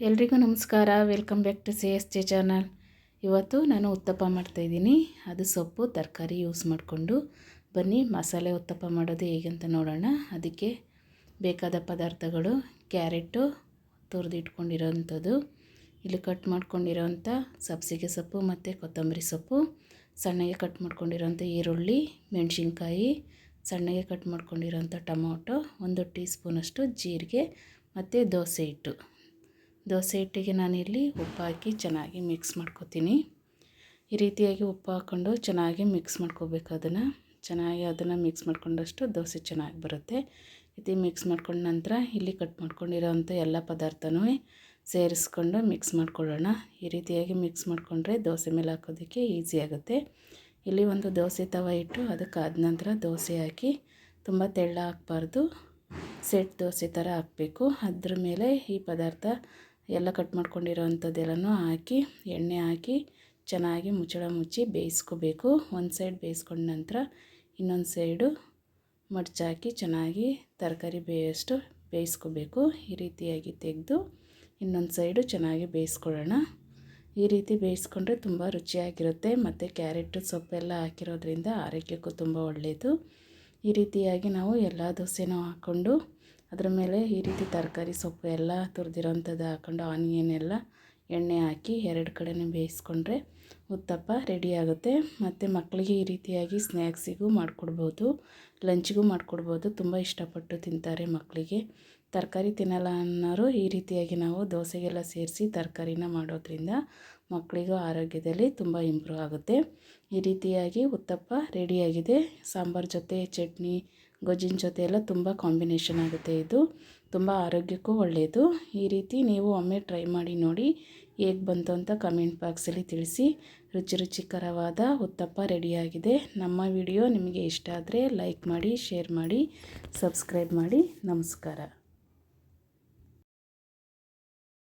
ಎಲ್ರಿಗೂ ನಮಸ್ಕಾರ. Welcome back to C S J channel ಇವತ್ತು ನಾನು ಉತ್ತಪ್ಪ ಮಾಡ್ತಾಯಿದ್ದೀನಿ ಅದು ಸೊಪ್ಪು, ತರಕಾರಿ ಯೂಸ್ ಮಾಡಿಕೊಂಡು. ಬನ್ನಿ, ಮಸಾಲೆ ಉತ್ತಪ್ಪ ಮಾಡೋದು ಹೇಗಂತ ನೋಡೋಣ. ಅದಕ್ಕೆ ಬೇಕಾದ ಪದಾರ್ಥಗಳು, ಕ್ಯಾರೆಟು ತುರಿದಿಟ್ಕೊಂಡಿರೋವಂಥದ್ದು ಇಲ್ಲಿ ಕಟ್ ಮಾಡ್ಕೊಂಡಿರೋವಂಥ ಸಬ್ಸಿಗೆ ಸೊಪ್ಪು ಮತ್ತು ಕೊತ್ತಂಬರಿ ಸೊಪ್ಪು, ಸಣ್ಣಗೆ ಕಟ್ ಮಾಡ್ಕೊಂಡಿರೋಂಥ ಈರುಳ್ಳಿ, ಮೆಣಸಿನ್ಕಾಯಿ, ಸಣ್ಣಗೆ ಕಟ್ ಮಾಡ್ಕೊಂಡಿರೋಂಥ ಟೊಮೊಟೊ, ಒಂದು ಟೀ ಸ್ಪೂನಷ್ಟು ಜೀರಿಗೆ ಮತ್ತು ದೋಸೆ ಹಿಟ್ಟು. ದೋಸೆ ಹಿಟ್ಟಿಗೆ ನಾನಿಲ್ಲಿ ಉಪ್ಪು ಹಾಕಿ ಚೆನ್ನಾಗಿ ಮಿಕ್ಸ್ ಮಾಡ್ಕೊತೀನಿ. ಈ ರೀತಿಯಾಗಿ ಉಪ್ಪು ಹಾಕ್ಕೊಂಡು ಚೆನ್ನಾಗಿ ಮಿಕ್ಸ್ ಮಾಡ್ಕೋಬೇಕು ಅದನ್ನು. ಚೆನ್ನಾಗಿ ಅದನ್ನು ಮಿಕ್ಸ್ ಮಾಡ್ಕೊಂಡಷ್ಟು ದೋಸೆ ಚೆನ್ನಾಗಿ ಬರುತ್ತೆ. ಇದು ಮಿಕ್ಸ್ ಮಾಡ್ಕೊಂಡ ನಂತರ ಇಲ್ಲಿ ಕಟ್ ಮಾಡ್ಕೊಂಡಿರೋವಂಥ ಎಲ್ಲ ಪದಾರ್ಥನೂ ಸೇರಿಸ್ಕೊಂಡು ಮಿಕ್ಸ್ ಮಾಡ್ಕೊಳ್ಳೋಣ. ಈ ರೀತಿಯಾಗಿ ಮಿಕ್ಸ್ ಮಾಡಿಕೊಂಡ್ರೆ ದೋಸೆ ಮೇಲೆ ಹಾಕೋದಕ್ಕೆ ಈಸಿ ಆಗುತ್ತೆ. ಇಲ್ಲಿ ಒಂದು ದೋಸೆ ತವ ಇಟ್ಟು ಅದಕ್ಕೆ ಆದ ನಂತರ ದೋಸೆ ಹಾಕಿ ತುಂಬ ತೆಳ್ಳ ಹಾಕ್ಬಾರ್ದು ಸೆಟ್ ದೋಸೆ ಥರ ಹಾಕಬೇಕು. ಅದ್ರ ಮೇಲೆ ಈ ಪದಾರ್ಥ ಎಲ್ಲ ಕಟ್ ಮಾಡ್ಕೊಂಡಿರೋ ಅಂಥದ್ದೆಲ್ಲನೂ ಹಾಕಿ, ಎಣ್ಣೆ ಹಾಕಿ ಚೆನ್ನಾಗಿ ಮುಚ್ಚಳ ಮುಚ್ಚಿ ಬೇಯಿಸ್ಕೋಬೇಕು. ಒಂದು ಸೈಡ್ ಬೇಯಿಸ್ಕೊಂಡ ನಂತರ ಇನ್ನೊಂದು ಸೈಡು ಮಡ್ಚಾಕಿ ಚೆನ್ನಾಗಿ ತರಕಾರಿ ಬೇಯೋಷ್ಟು ಬೇಯಿಸ್ಕೋಬೇಕು. ಈ ರೀತಿಯಾಗಿ ತೆಗೆದು ಇನ್ನೊಂದು ಸೈಡು ಚೆನ್ನಾಗಿ ಬೇಯಿಸ್ಕೊಳ್ಳೋಣ. ಈ ರೀತಿ ಬೇಯಿಸ್ಕೊಂಡ್ರೆ ತುಂಬ ರುಚಿಯಾಗಿರುತ್ತೆ. ಮತ್ತು ಕ್ಯಾರೆಟು ಸೊಪ್ಪೆಲ್ಲ ಹಾಕಿರೋದ್ರಿಂದ ಆರೋಗ್ಯಕ್ಕೂ ತುಂಬ ಒಳ್ಳೆಯದು ಈ ರೀತಿಯಾಗಿ ನಾವು ಎಲ್ಲ ದೋಸೆನೂ ಹಾಕ್ಕೊಂಡು ಅದ್ರ ಮೇಲೆ ಈ ರೀತಿ ತರಕಾರಿ ಸೊಪ್ಪು ಎಲ್ಲ ತುರಿದಿರೋಂಥದ್ದು ಹಾಕ್ಕೊಂಡು ಆನಿಯನ್ ಎಲ್ಲ ಎಣ್ಣೆ ಹಾಕಿ ಎರಡು ಕಡೆನೂ ಬೇಯಿಸ್ಕೊಂಡ್ರೆ ಉತ್ತಪ್ಪ ರೆಡಿ ಆಗುತ್ತೆ. ಮತ್ತು ಮಕ್ಕಳಿಗೆ ಈ ರೀತಿಯಾಗಿ ಸ್ನ್ಯಾಕ್ಸಿಗೂ ಮಾಡಿಕೊಡ್ಬೋದು, ಲಂಚ್ಗೂ ಮಾಡಿಕೊಡ್ಬೋದು. ತುಂಬ ಇಷ್ಟಪಟ್ಟು ತಿಂತಾರೆ ಮಕ್ಕಳಿಗೆ ತರಕಾರಿ ತಿನ್ನಲ್ಲ ಅನ್ನೋರು ಈ ರೀತಿಯಾಗಿ ನಾವು ದೋಸೆಗೆಲ್ಲ ಸೇರಿಸಿ ತರಕಾರಿನ ಮಾಡೋದ್ರಿಂದ ಮಕ್ಕಳಿಗೂ ಆರೋಗ್ಯದಲ್ಲಿ ತುಂಬ ಇಂಪ್ರೂವ್ ಆಗುತ್ತೆ. ಈ ರೀತಿಯಾಗಿ ಉತ್ತಪ್ಪ ರೆಡಿಯಾಗಿದೆ ಸಾಂಬಾರು ಜೊತೆ ಚಟ್ನಿ ಗೊಜ್ಜಿನ ಜೊತೆ ಎಲ್ಲ ತುಂಬ ಕಾಂಬಿನೇಷನ್ ಆಗುತ್ತೆ ಇದು. ತುಂಬ ಆರೋಗ್ಯಕ್ಕೂ ಒಳ್ಳೆಯದು ಈ ರೀತಿ ನೀವು ಒಮ್ಮೆ ಟ್ರೈ ಮಾಡಿ ನೋಡಿ ಹೇಗೆ ಬಂತು ಅಂತ ಕಮೆಂಟ್ ಬಾಕ್ಸಲ್ಲಿ ತಿಳಿಸಿ. ರುಚಿ ರುಚಿಕರವಾದ ಉತ್ತಪ್ಪ ರೆಡಿಯಾಗಿದೆ ನಮ್ಮ ವಿಡಿಯೋ ನಿಮಗೆ ಇಷ್ಟ ಆದರೆ ಲೈಕ್ ಮಾಡಿ ಶೇರ್ ಮಾಡಿ ಸಬ್ಸ್ಕ್ರೈಬ್ ಮಾಡಿ. ನಮಸ್ಕಾರ.